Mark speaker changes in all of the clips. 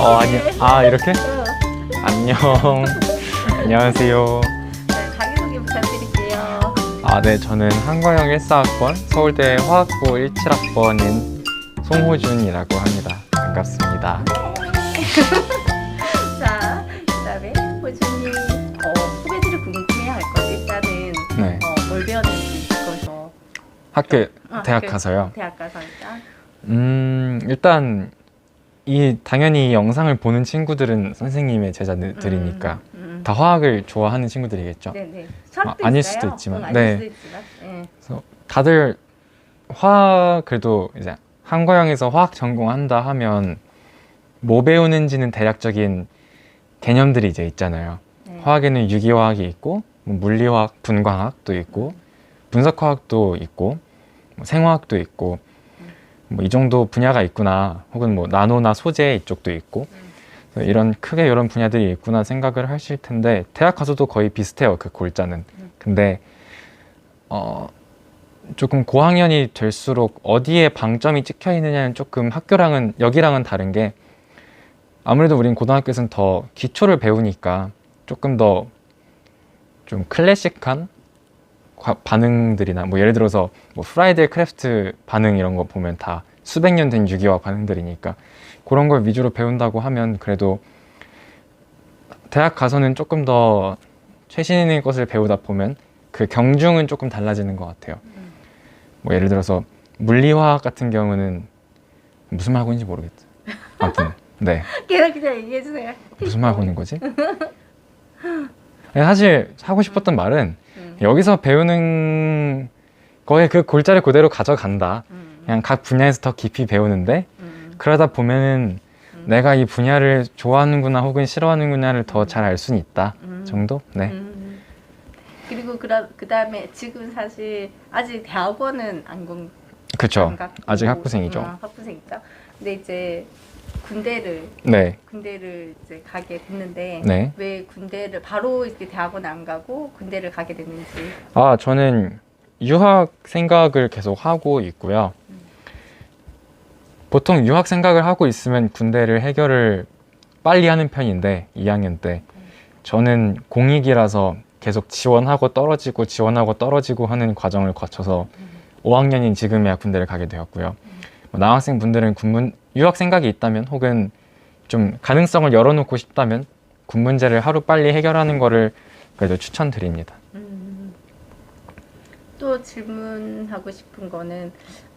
Speaker 1: 어 아니 아 이렇게?
Speaker 2: 어.
Speaker 1: 안녕. 안녕하세요.
Speaker 2: 네, 자기소개 부탁드릴게요.
Speaker 1: 아 네 저는 한과영 14학번 서울대 화학부 17학번인 송호준이라고 합니다. 반갑습니다.
Speaker 2: 자, 그다음에 호준님 어, 후배들이 궁금해할 것 일단은
Speaker 1: 네.
Speaker 2: 어, 뭘 배웠는지 그거서
Speaker 1: 학교
Speaker 2: 어,
Speaker 1: 대학
Speaker 2: 그
Speaker 1: 가서요?
Speaker 2: 대학 가서 일단.
Speaker 1: 음 일단 이 당연히 이 영상을 보는 친구들은 선생님의 제자들이니까
Speaker 2: 음, 음.
Speaker 1: 다 화학을 좋아하는 친구들이겠죠
Speaker 2: 네네. 수학도
Speaker 1: 아,
Speaker 2: 있어요.
Speaker 1: 수도 있지만,
Speaker 2: 응, 아닐
Speaker 1: 네.
Speaker 2: 수도 있지만. 네.
Speaker 1: 다들 화학 그래도 이제 한과영에서 화학 전공한다 하면 뭐 배우는지는 대략적인 개념들이 이제 있잖아요.
Speaker 2: 네.
Speaker 1: 화학에는 유기화학이 있고 뭐 물리화학, 분광학도 있고 분석화학도 있고 뭐 생화학도 있고 뭐 이 정도 분야가 있구나 혹은 뭐 나노나 소재 이쪽도 있고 이런 크게 이런 분야들이 있구나 생각을 하실 텐데 대학 가서도 거의 비슷해요 그 골자는. 근데 어 조금 고학년이 될수록 어디에 방점이 찍혀 있느냐는 조금 학교랑은 여기랑은 다른 게 아무래도 우린 고등학교에서는 더 기초를 배우니까 조금 더 좀 클래식한 과- 반응들이나 뭐 예를 들어서 뭐 프라이드 크래프트 반응 이런 거 보면 다 수백 년 된 유기화 반응들이니까 그런 걸 위주로 배운다고 하면 그래도 대학 가서는 조금 더 최신의 것을 배우다 보면 그 경중은 조금 달라지는 것 같아요. 뭐 예를 들어서 물리화학 같은 경우는 무슨 말 하고 있는지 모르겠죠. 아무튼 네
Speaker 2: 그냥 그냥 얘기해 주세요.
Speaker 1: 무슨 말 하고 있는 거지? 사실 하고 싶었던 말은
Speaker 2: 음.
Speaker 1: 여기서 배우는 거에 그 골자를 그대로 가져간다.
Speaker 2: 음,
Speaker 1: 그냥 각 분야에서 더 깊이 배우는데
Speaker 2: 음,
Speaker 1: 그러다 보면은
Speaker 2: 음.
Speaker 1: 내가 이 분야를 좋아하는구나 혹은 싫어하는구나를 더 잘 알 수는 있다
Speaker 2: 음.
Speaker 1: 정도? 네.
Speaker 2: 음. 그리고 그라, 그다음에 지금 사실 아직 대학원은 안 공.
Speaker 1: 그렇죠. 아직 학부생이죠.
Speaker 2: 음, 학부생이죠. 근데 이제 군대를
Speaker 1: 네.
Speaker 2: 군대를 이제 가게 됐는데
Speaker 1: 네.
Speaker 2: 왜 군대를 바로 이렇게 대학원 안 가고 군대를 가게 됐는지.
Speaker 1: 아, 저는 유학 생각을 계속 하고 있고요. 보통 유학 생각을 하고 있으면 군대를 해결을 빨리 하는 편인데 2학년 때 저는 공익이라서 계속 지원하고 떨어지고 지원하고 떨어지고 하는 과정을 거쳐서 5학년인 지금에야 군대를 가게 되었고요. 뭐 남학생 분들은 군문 유학 생각이 있다면 혹은 좀 가능성을 열어놓고 싶다면 군 문제를 하루 빨리 해결하는 거를 그래도 추천드립니다.
Speaker 2: 음. 또 질문하고 싶은 거는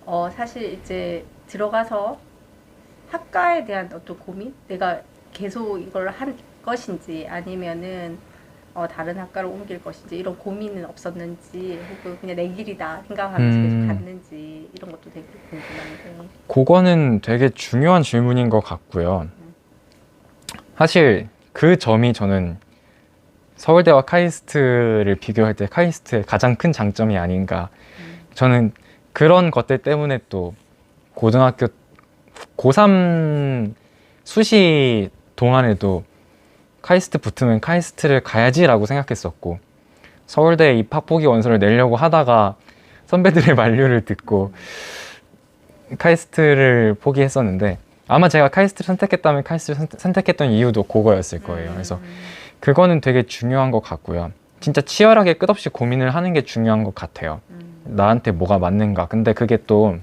Speaker 2: 어 사실 이제 들어가서 학과에 대한 어떤 고민, 내가 계속 이걸 한 것인지 아니면은 어 다른 학과로 옮길 것인지 이런 고민은 없었는지 혹은 그냥 내 길이다 생각하면서
Speaker 1: 음.
Speaker 2: 계속 갔는지 이런 것도 되게 궁금한데.
Speaker 1: 그거는 되게 중요한 질문인 것 같고요. 사실 그 점이 저는 서울대와 카이스트를 비교할 때 카이스트의 가장 큰 장점이 아닌가. 저는 그런 것들 때문에 또 고등학교 고3 수시 동안에도 카이스트 붙으면 카이스트를 가야지라고 생각했었고 서울대 입학 포기 원서를 내려고 하다가 선배들의 만류를 듣고 카이스트를 포기했었는데 아마 제가 카이스트를 선택했다면 카이스트를 선택- 선택했던 이유도 그거였을 거예요. 그래서
Speaker 2: 음.
Speaker 1: 그거는 되게 중요한 것 같고요. 진짜 치열하게 끝없이 고민을 하는 게 중요한 것 같아요.
Speaker 2: 음.
Speaker 1: 나한테 뭐가 맞는가. 근데 그게 또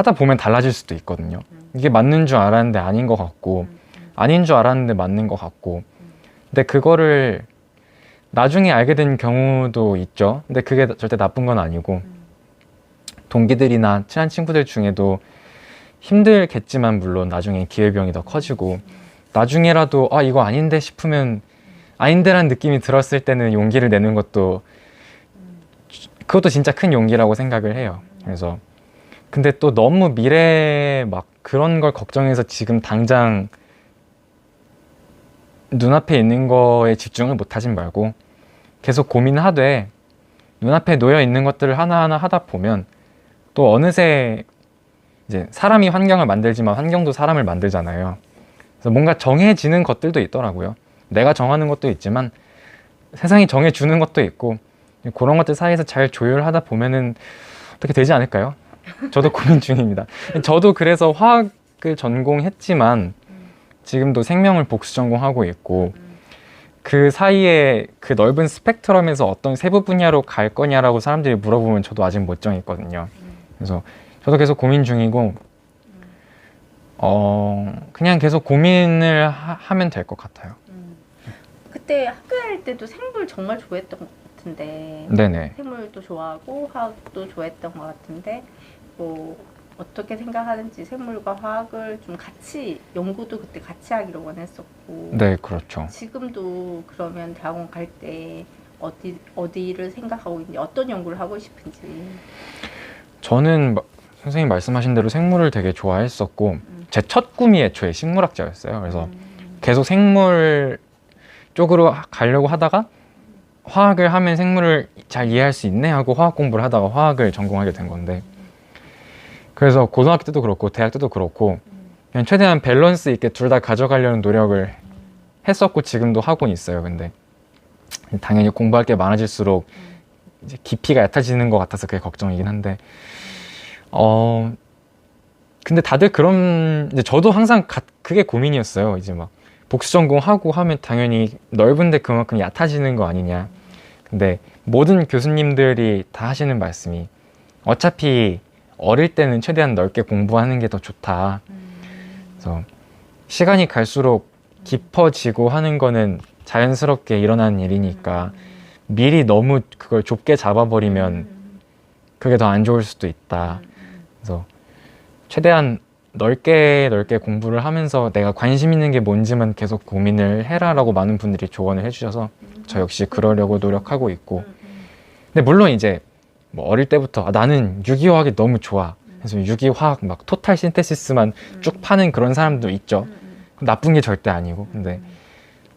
Speaker 1: 하다 보면 달라질 수도 있거든요. 이게 맞는 줄 알았는데 아닌 것 같고,
Speaker 2: 음.
Speaker 1: 아닌 줄 알았는데 맞는 것 같고. 근데 그거를 나중에 알게 된 경우도 있죠. 근데 그게 절대 나쁜 건 아니고, 동기들이나 친한 친구들 중에도 힘들겠지만 물론 나중에 기회비용이 더 커지고 나중에라도 아 이거 아닌데 싶으면 아닌데란 느낌이 들었을 때는 용기를 내는 것도 그것도 진짜 큰 용기라고 생각을 해요. 그래서 근데 또 너무 미래에 막 그런 걸 걱정해서 지금 당장 눈앞에 있는 거에 집중을 못 하진 말고 계속 고민하되 눈앞에 놓여 있는 것들을 하나하나 하다 보면 또 어느새 이제 사람이 환경을 만들지만 환경도 사람을 만들잖아요. 그래서 뭔가 정해지는 것들도 있더라고요. 내가 정하는 것도 있지만 세상이 정해주는 것도 있고 그런 것들 사이에서 잘 조율하다 보면은 어떻게 되지 않을까요? 저도 고민 중입니다. 저도 그래서 화학을 전공했지만 지금도 생명을 복수 전공하고 있고 그 사이에 그 넓은 스펙트럼에서 어떤 세부 분야로 갈 거냐라고 사람들이 물어보면 저도 아직 못 정했거든요. 그래서 저도 계속 고민 중이고 어 그냥 계속 고민을 하, 면 될 것 같아요.
Speaker 2: 음. 그때 학교 다닐 때도 생물 정말 좋아했던 것 같은데
Speaker 1: 네네.
Speaker 2: 생물도 좋아하고 화학도 좋아했던 것 같은데 뭐 어떻게 생각하는지 생물과 화학을 좀 같이 연구도 그때 같이 하기로 원했었고
Speaker 1: 네 그렇죠.
Speaker 2: 지금도 그러면 대학원 갈 때 어디 어디를 생각하고 있는지 어떤 연구를 하고 싶은지
Speaker 1: 저는 마- 선생님 말씀하신 대로 생물을 되게 좋아했었고 제첫 꿈이 애초에 식물학자였어요. 그래서
Speaker 2: 음,
Speaker 1: 계속 생물 쪽으로 하- 가려고 하다가 화학을 하면 생물을 잘 이해할 수 있네 하고 화학 공부를 하다가 화학을 전공하게 된 건데 그래서 고등학교 때도 그렇고 대학 때도 그렇고 그냥 최대한 밸런스 있게 둘 다 가져가려는 노력을 했었고 지금도 하고 있어요. 근데 당연히 공부할 게 많아질수록 이제 깊이가 얕아지는 것 같아서 그게 걱정이긴 한데 어 근데 다들 그런 이제 저도 항상 가- 그게 고민이었어요. 이제 막 복수 전공하고 하면 당연히 넓은데 그만큼 얕아지는 거 아니냐. 근데 모든 교수님들이 다 하시는 말씀이 어차피 어릴 때는 최대한 넓게 공부하는 게 더 좋다. 그래서 시간이 갈수록 깊어지고 하는 거는 자연스럽게 일어나는 일이니까 미리 너무 그걸 좁게 잡아버리면 그게 더 안 좋을 수도 있다. 그래서 최대한 넓게 넓게 공부를 하면서 내가 관심 있는 게 뭔지만 계속 고민을 해라라고 많은 분들이 조언을 해주셔서 저 역시 그러려고 노력하고 있고. 근데 물론 이제 뭐 어릴 때부터 아, 나는 유기화학이 너무 좋아. 그래서 유기화학 막 토탈 신테시스만 쭉 파는 그런 사람도 있죠. 나쁜 게 절대 아니고. 근데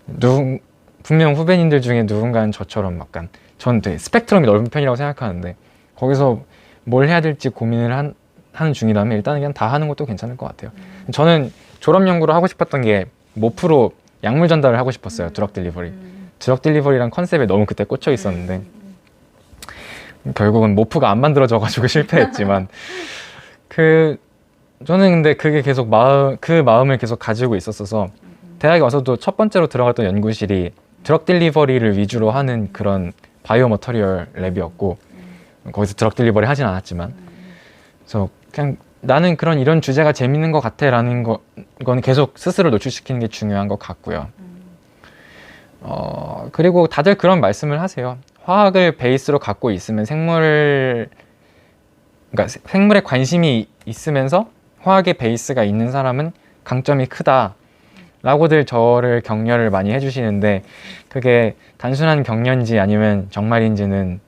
Speaker 1: 누 분명 후배님들 중에 누군가는 저처럼 약간 전 되게 스펙트럼이 넓은 편이라고 생각하는데 거기서 뭘 해야 될지 고민을 한, 하는 중이라면 일단은 그냥 다 하는 것도 괜찮을 것 같아요. 저는 졸업 연구로 하고 싶었던 게 모프로 약물 전달을 하고 싶었어요. 드럭 딜리버리. 드럭 딜리버리란 컨셉에 너무 그때 꽂혀 있었는데 결국은 모프가 안 만들어져 가지고 실패했지만 그 저는 근데 그게 계속 마음 그 마음을 계속 가지고 있었어서 대학에 와서도 첫 번째로 들어갔던 연구실이 드럭 딜리버리를 위주로 하는 그런 바이오 머터리얼 랩이었고 거기서 드럭 딜리버리 하진 않았지만 그래서 그냥 나는 그런 이런 주제가 재밌는 것 같아라는 거, 거는 계속 스스로 노출시키는 게 중요한 것 같고요. 어, 그리고 다들 그런 말씀을 하세요. 화학을 베이스로 갖고 있으면 생물, 그러니까 세- 생물에 관심이 있으면서 화학의 베이스가 있는 사람은 강점이 크다. 라고들 저를 격려를 많이 해주시는데 그게 단순한 격려인지 아니면 정말인지는.
Speaker 2: 음.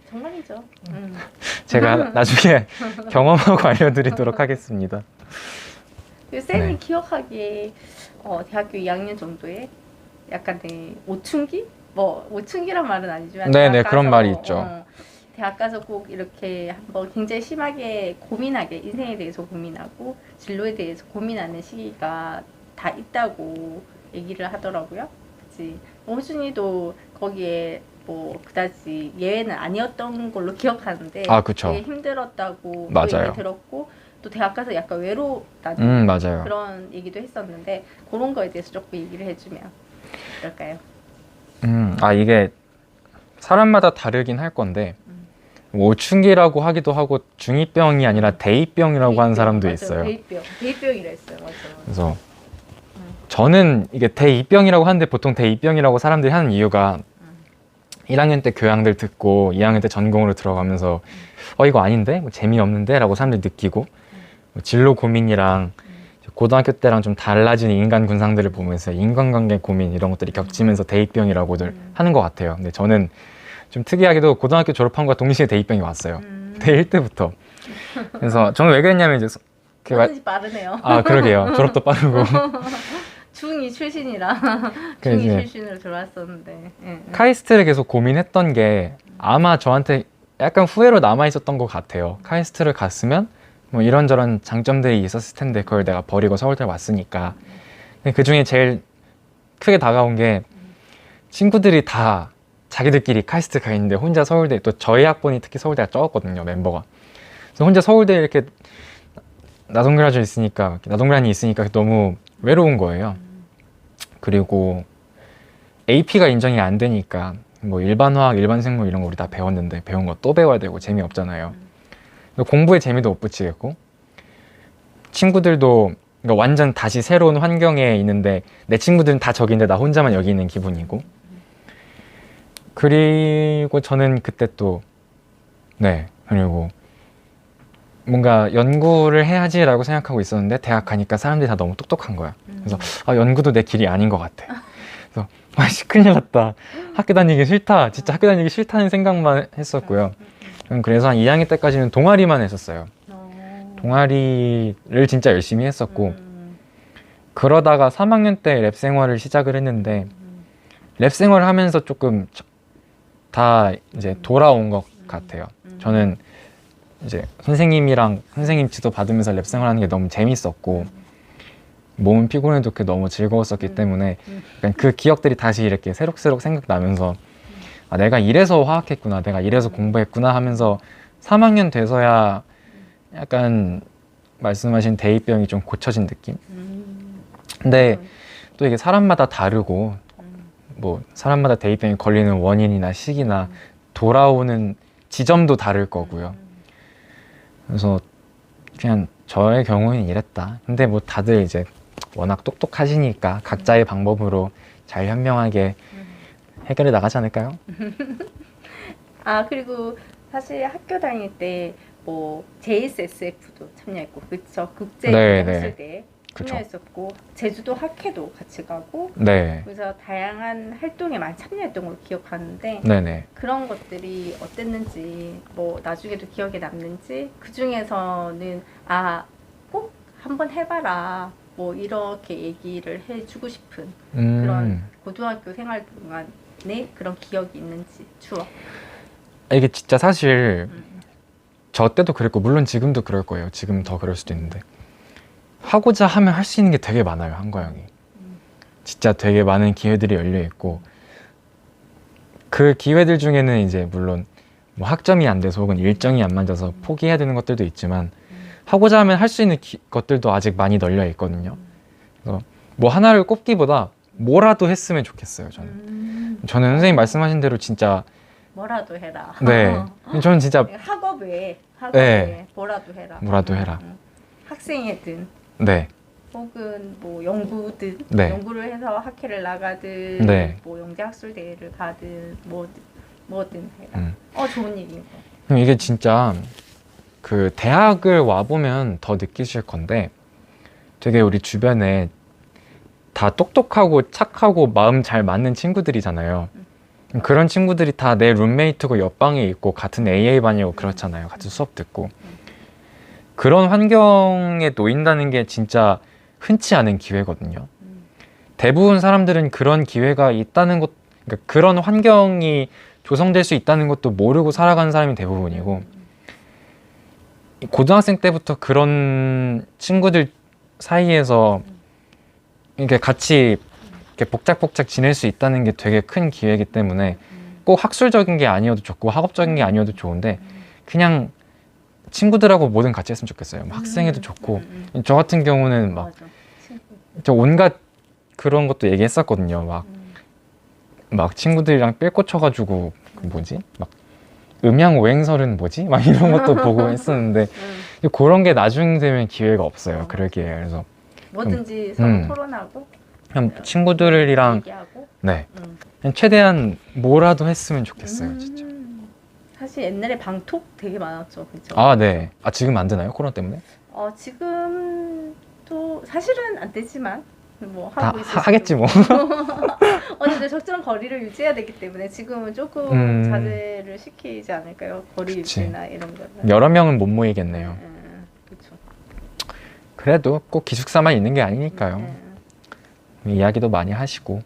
Speaker 1: 제가 나중에 경험하고 알려드리도록 하겠습니다.
Speaker 2: 그 쌤이
Speaker 1: 네.
Speaker 2: 기억하기에 어, 대학교 2학년 정도에 약간 되게 오춘기? 뭐 오춘기란 말은 아니지만
Speaker 1: 네네,
Speaker 2: 대학
Speaker 1: 그런 말이 있죠.
Speaker 2: 어, 대학 가서 꼭 이렇게 한번 굉장히 심하게 고민하게 인생에 대해서 고민하고 진로에 대해서 고민하는 시기가 다 있다고 얘기를 하더라고요. 그치. 호준이도 거기에 뭐 그다지 예외는 아니었던 걸로 기억하는데
Speaker 1: 아, 그쵸.
Speaker 2: 되게 힘들었다고 또
Speaker 1: 맞아요.
Speaker 2: 얘기 들었고 또 대학 가서 약간 외롭다는
Speaker 1: 음 맞아요.
Speaker 2: 그런 얘기도 했었는데 그런 거에 대해서 조금 얘기를 해주면 어떨까요?
Speaker 1: 음, 아 이게 사람마다 다르긴 할 건데 뭐 오춘기라고 하기도 하고 중이병이 아니라 대이병이라고 하는 사람도
Speaker 2: 맞아요.
Speaker 1: 있어요.
Speaker 2: 대입병, 대입병이라 했어요. 맞아.
Speaker 1: 그래서 저는 이게 대이병이라고 하는데 보통 대이병이라고 사람들이 하는 이유가 1학년 때 교양들 듣고 2학년 때 전공으로 들어가면서 어 이거 아닌데 뭐 재미없는데라고 사람들이 느끼고 뭐 진로 고민이랑 고등학교 때랑 좀 달라진 인간 군상들을 보면서 인간관계 고민 이런 것들이 겹치면서 대입병이라고들 하는 것 같아요. 근데 저는 좀 특이하게도 고등학교 졸업한과 동시에 대입병이 왔어요.
Speaker 2: 음,
Speaker 1: 대1 때부터. 그래서 저는 왜 그랬냐면 이제 그 말-
Speaker 2: 빠르네요.
Speaker 1: 아 그러게요. 졸업도 빠르고
Speaker 2: 중2 출신이라
Speaker 1: 그
Speaker 2: 중2
Speaker 1: 이제
Speaker 2: 출신으로 들어왔었는데 예, 예.
Speaker 1: 카이스트를 계속 고민했던 게 아마 저한테 약간 후회로 남아 있었던 것 같아요. 카이스트를 갔으면 뭐 이런저런 장점들이 있었을 텐데 그걸 내가 버리고 서울대 왔으니까. 그 중에 제일 크게 다가온 게 친구들이 다 자기들끼리 카이스트 가 있는데 혼자 서울대 또 저희 학번이 특히 서울대가 적었거든요 멤버가 그래서 혼자 서울대에 이렇게 나동그라져 있으니까 나동그라니 있으니까 너무 외로운 거예요 그리고 AP가 인정이 안 되니까 뭐 일반 화학 일반 생물 이런 거 우리 다 배웠는데 배운 거 또 배워야 되고 재미없잖아요. 공부에 재미도 못 붙이겠고 친구들도 그러니까 완전 다시 새로운 환경에 있는데 내 친구들은 다 저기인데 나 혼자만 여기 있는 기분이고. 그리고 저는 그때 또 네 그리고 뭔가 연구를 해야지라고 생각하고 있었는데 대학 가니까 사람들이 다 너무 똑똑한 거야. 그래서 아 연구도 내 길이 아닌 것 같아. 그래서 아씨 큰일 났다. 학교 다니기 싫다. 진짜 학교 다니기 싫다는 생각만 했었고요. 그래서 한 2학년 때까지는 동아리만 했었어요.
Speaker 2: 어.
Speaker 1: 동아리를 진짜 열심히 했었고
Speaker 2: 음,
Speaker 1: 그러다가 3학년 때 랩 생활을 시작을 했는데
Speaker 2: 음,
Speaker 1: 랩 생활을 하면서 조금 저- 다 이제 돌아온 것 같아요.
Speaker 2: 음.
Speaker 1: 저는 이제 선생님이랑 선생님 지도 받으면서 랩 생활하는 게 너무 재밌었고 몸은 피곤해도 그게 너무 즐거웠었기
Speaker 2: 음.
Speaker 1: 때문에
Speaker 2: 음.
Speaker 1: 약간 그 기억들이 다시 이렇게 새록새록 생각나면서 아 내가 이래서 화학했구나 내가 이래서 공부했구나 하면서 3학년 돼서야 약간 말씀하신 대입병이 좀 고쳐진 느낌?
Speaker 2: 음,
Speaker 1: 근데 또 이게 사람마다 다르고
Speaker 2: 음,
Speaker 1: 뭐 사람마다 대입병이 걸리는 원인이나 시기나
Speaker 2: 음.
Speaker 1: 돌아오는 지점도 다를 거고요. 그래서 그냥 저의 경우에는 이랬다. 근데 뭐 다들 이제 워낙 똑똑하시니까 각자의 방법으로 잘 현명하게
Speaker 2: 음.
Speaker 1: 해결해 나가지 않을까요?
Speaker 2: 아 그리고 사실 학교 다닐 때 뭐 JSSF도 참여했고 그쵸 국제
Speaker 1: 네,
Speaker 2: 학술대
Speaker 1: 그쵸.
Speaker 2: 참여했었고 제주도 학회도 같이 가고
Speaker 1: 네.
Speaker 2: 그래서 다양한 활동에 많이 참여했던 걸 기억하는데
Speaker 1: 네네.
Speaker 2: 그런 것들이 어땠는지 뭐 나중에도 기억에 남는지 그 중에서는 아 꼭 한번 해봐라 뭐 이렇게 얘기를 해주고 싶은
Speaker 1: 음,
Speaker 2: 그런 고등학교 생활 동안의 그런 기억이 있는지 추억.
Speaker 1: 이게 진짜 사실
Speaker 2: 음.
Speaker 1: 저 때도 그랬고 물론 지금도 그럴 거예요. 지금 더 그럴 수도 있는데 하고자 하면 할 수 있는 게 되게 많아요. 한과형이
Speaker 2: 음.
Speaker 1: 진짜 되게 많은 기회들이 열려 있고 그 기회들 중에는 이제 물론 뭐 학점이 안 돼서 혹은 일정이 안 맞아서 포기해야 되는 것들도 있지만
Speaker 2: 음.
Speaker 1: 하고자 하면 할 수 있는 기- 것들도 아직 많이 널려 있거든요. 뭐 하나를 꼽기보다 뭐라도 했으면 좋겠어요. 저는
Speaker 2: 음.
Speaker 1: 저는 선생님 말씀하신 대로 진짜
Speaker 2: 뭐라도 해라.
Speaker 1: 네 저는 진짜
Speaker 2: 학업 외에 학업 외에 뭐라도 해라.
Speaker 1: 뭐라도 해라.
Speaker 2: 음. 학생회든
Speaker 1: 네
Speaker 2: 혹은 뭐 연구든
Speaker 1: 네.
Speaker 2: 연구를 해서 학회를 나가든
Speaker 1: 네.
Speaker 2: 뭐 영재학술 대회를 가든 뭐든 뭐든 해라.
Speaker 1: 음.
Speaker 2: 어 좋은 얘기인 거.
Speaker 1: 그럼 이게 진짜 그 대학을 와 보면 더 느끼실 건데 되게 우리 주변에 다 똑똑하고 착하고 마음 잘 맞는 친구들이잖아요. 그런 친구들이 다 내 룸메이트고 옆방에 있고 같은 AA 반이고 그렇잖아요. 같은 수업 듣고 그런 환경에 놓인다는 게 진짜 흔치 않은 기회거든요.
Speaker 2: 음.
Speaker 1: 대부분 사람들은 그런 기회가 있다는 것, 그러니까 그런 환경이 조성될 수 있다는 것도 모르고 살아가는 사람이 대부분이고 고등학생 때부터 그런 친구들 사이에서 이렇게 같이 이렇게 복작복작 지낼 수 있다는 게 되게 큰 기회이기 때문에
Speaker 2: 음.
Speaker 1: 꼭 학술적인 게 아니어도 좋고 학업적인 게 아니어도 좋은데 그냥 친구들하고 뭐든 같이 했으면 좋겠어요. 뭐 학생회도 좋고
Speaker 2: 음, 음.
Speaker 1: 저 같은 경우는 막. 저 온갖 그런 것도 얘기했었거든요. 막,
Speaker 2: 음.
Speaker 1: 막 친구들이랑 삘 꽂혀가지고 그 뭐지? 막 음양 오행설은 뭐지? 막 이런 것도 보고 했었는데
Speaker 2: 음.
Speaker 1: 그런 게 나중 되면 기회가 없어요. 그러기에 그래서
Speaker 2: 뭐든지 서로
Speaker 1: 음.
Speaker 2: 토론하고
Speaker 1: 그냥 친구들이랑
Speaker 2: 얘기하고
Speaker 1: 네
Speaker 2: 음.
Speaker 1: 그냥 최대한 뭐라도 했으면 좋겠어요. 진짜.
Speaker 2: 음. 사실 옛날에 방톡 되게 많았죠, 그렇죠?
Speaker 1: 아 네. 아 지금 안 되나요? 코로나 때문에?
Speaker 2: 어, 지금도 사실은 안 되지만 뭐
Speaker 1: 다
Speaker 2: 하고 있을
Speaker 1: 하, 하겠지 뭐.
Speaker 2: 어쨌든 적절한 거리를 유지해야 되기 때문에 지금은 조금
Speaker 1: 음.
Speaker 2: 자제를 시키지 않을까요? 거리
Speaker 1: 그치.
Speaker 2: 유지나 이런 거는.
Speaker 1: 여러 명은 못 모이겠네요.
Speaker 2: 그렇죠.
Speaker 1: 그래도 꼭 기숙사만 있는 게 아니니까요. 이야기도 많이 하시고.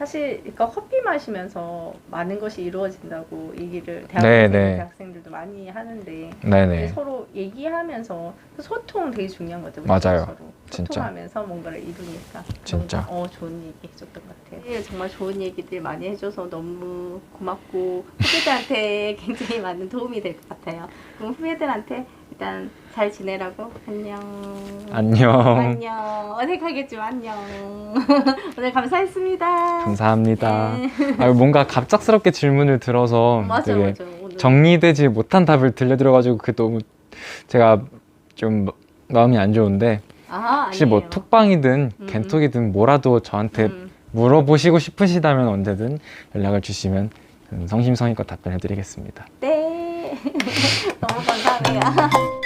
Speaker 2: 사실 그러니까 커피 마시면서 많은 것이 이루어진다고 얘기를
Speaker 1: 네,
Speaker 2: 대학생
Speaker 1: 네.
Speaker 2: 대학생들도 많이 하는데
Speaker 1: 네네.
Speaker 2: 서로 얘기하면서 그 소통 되게 중요한 것 같아요. 우리
Speaker 1: 맞아요.
Speaker 2: 서로. 소통하면서 뭔가를 이루니까
Speaker 1: 진짜.
Speaker 2: 어 좋은 얘기 해줬던 것 같아요. 네, 정말 좋은 얘기들 많이 해줘서 너무 고맙고 후배들한테 굉장히 많은 도움이 될 것 같아요. 그럼 후배들한테 일단 잘 지내라고 안녕.
Speaker 1: 안녕.
Speaker 2: 안녕. 어색하겠지만 안녕. 오늘 감사했습니다.
Speaker 1: 감사합니다.
Speaker 2: 네.
Speaker 1: 아, 뭔가 갑작스럽게 질문을 들어서
Speaker 2: 맞아
Speaker 1: 되게
Speaker 2: 맞아. 오늘
Speaker 1: 정리되지 못한 답을 들려드려가지고 그게 너무 제가 좀 마음이 안 좋은데
Speaker 2: 아,
Speaker 1: 혹시 뭐
Speaker 2: 아니에요.
Speaker 1: 톡방이든
Speaker 2: 음,
Speaker 1: 겐톡이든 뭐라도 저한테
Speaker 2: 음.
Speaker 1: 물어보시고 싶으시다면 언제든 연락을 주시면 성심성의껏 답변해드리겠습니다.
Speaker 2: 네. 너무 감사해요.